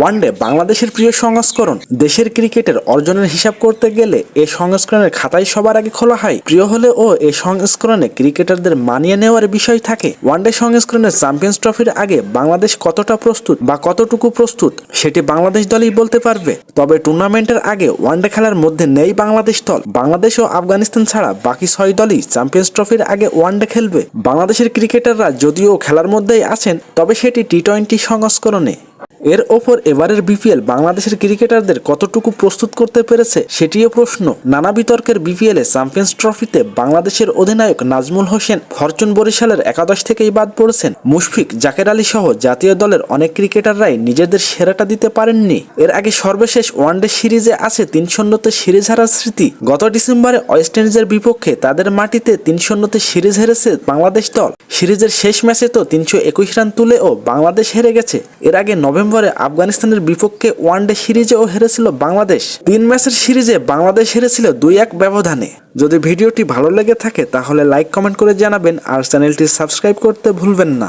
One day বাংলাদেশের প্রিয় সংস্করণ দেশের ক্রিকেটের অর্জনের হিসাব করতে গেলে এ সংস্করণের খাতাই সবার আগে খোলা হয়। প্রিয় হলে ও এ সংস্করণে ক্রিকেটারদের মানিয়ে নেওয়ার বিষয় থাকে। ওয়ানডে সংস্করণের চ্যাম্পিয়ন্স ট্রফির আগে বাংলাদেশ কতটা প্রস্তুত বা কতটুকু প্রস্তুত, সেটি বাংলাদেশ দলই বলতে পারবে। তবে টুর্নামেন্টের আগে ওয়ানডে খেলার মধ্যে নেই বাংলাদেশ দল। বাংলাদেশ ও আফগানিস্তান ছাড়া বাকি ছয় দলই চ্যাম্পিয়ন্স ট্রফির আগে ওয়ানডে খেলবে। বাংলাদেশের ক্রিকেটাররা যদিও খেলার মধ্যেই আছেন, তবে সেটি টি টোয়েন্টি সংস্করণে এর ওপর এবারের বিপিএল বাংলাদেশের ক্রিকেটারদের কতটুকু প্রস্তুত করতে পেরেছে সেটিও প্রশ্ন। নানা বিতর্কের বিপিএলে চ্যাম্পিয়ন্স ট্রফিতে বাংলাদেশের অধিনায়ক নাজমুল হোসেন ফরচুন বরিশালের একাদশ থেকেই বাদ পড়েছেন। মুশফিক, জাকের আলী সহ জাতীয় দলের অনেক ক্রিকেটাররাই নিজেদের সেরাটা দিতে পারেননি। এর আগে সর্বশেষ ওয়ানডে সিরিজে আছে তিন শূন্যতে সিরিজ হারার স্মৃতি। গত ডিসেম্বরে ওয়েস্ট ইন্ডিজের বিপক্ষে তাদের মাটিতে তিন শূন্যতে সিরিজ হেরেছে বাংলাদেশ দল। সিরিজের শেষ ম্যাচে তো তিনশো একুশ রান তুলেও বাংলাদেশ হেরে গেছে। এর আগে নভেম্বরে আফগানিস্তানের বিপক্ষে ওয়ানডে সিরিজেও হেরেছিল বাংলাদেশ। তিন ম্যাচের সিরিজে বাংলাদেশ হেরেছিল দুই এক ব্যবধানে। যদি ভিডিওটি ভালো লেগে থাকে, তাহলে লাইক, কমেন্ট করে জানাবেন আর চ্যানেলটি সাবস্ক্রাইব করতে ভুলবেন না।